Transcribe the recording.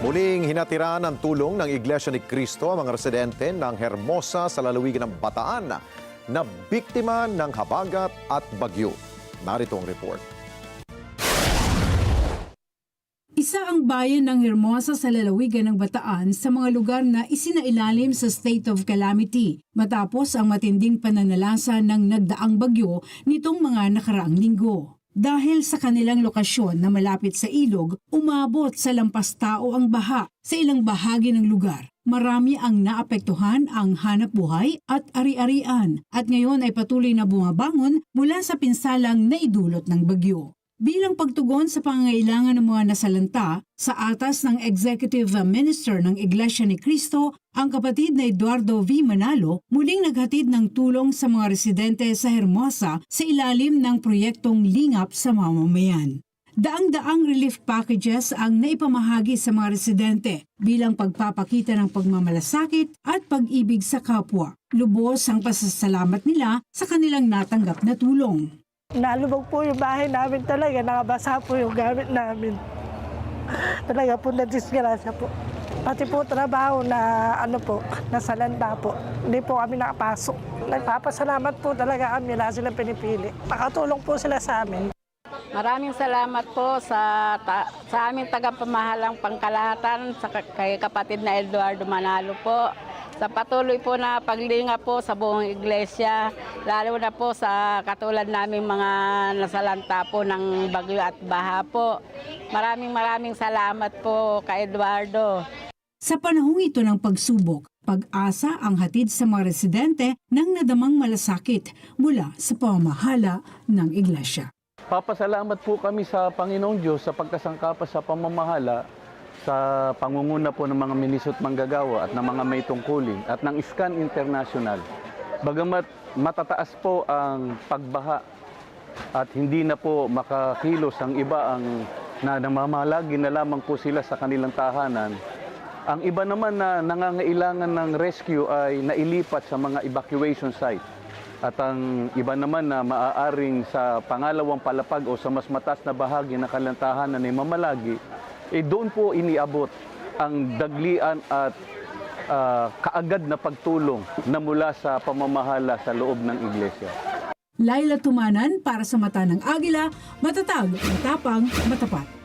Muling hinatiran ng tulong ng Iglesia ni Cristo ang mga residente ng Hermosa sa lalawigan ng Bataan na biktima ng habagat at bagyo. Narito ang report. Isa ang bayan ng Hermosa sa lalawigan ng Bataan sa mga lugar na isinailalim sa state of calamity matapos ang matinding pananalasa ng nagdaang bagyo nitong mga nakaraang linggo. Dahil sa kanilang lokasyon na malapit sa ilog, umabot sa lampas tao ang baha sa ilang bahagi ng lugar. Marami ang naapektuhan ang hanap buhay at ari-arian at ngayon ay patuloy na bumabangon mula sa pinsalang naidulot ng bagyo. Bilang pagtugon sa pangangailangan ng mga nasalanta, sa atas ng Executive Minister ng Iglesia ni Cristo, ang kapatid na Eduardo V. Manalo muling naghatid ng tulong sa mga residente sa Hermosa sa ilalim ng proyektong Lingap sa Mamamayan. Daang-daang relief packages ang naipamahagi sa mga residente bilang pagpapakita ng pagmamalasakit at pag-ibig sa kapwa. Lubos ang pasasalamat nila sa kanilang natanggap na tulong. Nalubog po yung bahay namin talaga, nakabasa po yung gamit namin. Talaga po na-disgrasya po. Pati po trabaho na ano po, nasa landa po. Hindi po kami nakapasok. Nagpapasalamat po talaga kami, wala silang pinipili. Nakatulong po sila sa amin. Maraming salamat po sa ta- sa aming tagapamahalang pangkalahatan sa ka- kay kapatid na Eduardo Manalo po. Sa patuloy po na paglinga po sa buong iglesia, lalo na po sa katulad naming mga nasalanta po ng bagyo at baha po. Maraming maraming salamat po kay Eduardo. Sa panahong ito ng pagsubok, pag-asa ang hatid sa mga residente ng nadamang malasakit mula sa pamamahala ng iglesia. Papasalamat po kami sa Panginoong Diyos sa pagkasangkapa sa pamamahala sa pangunguna po ng mga minisot manggagawa at ng mga may tungkulin at ng Scan International. Bagamat matataas po ang pagbaha at hindi na po makakilos ang iba ang na namamalagi na lamang po sila sa kanilang tahanan. Ang iba naman na nangangailangan ng rescue ay nailipat sa mga evacuation site. At ang iba naman na maaaring sa pangalawang palapag o sa mas matas na bahagi ng kalantahanan ay mamalagi, eh doon po iniabot ang daglian at ah, kaagad na pagtulong na mula sa pamamahala sa loob ng iglesia. Laila Tumanan para sa Mata ng Agila, matatag, matapang, matapat.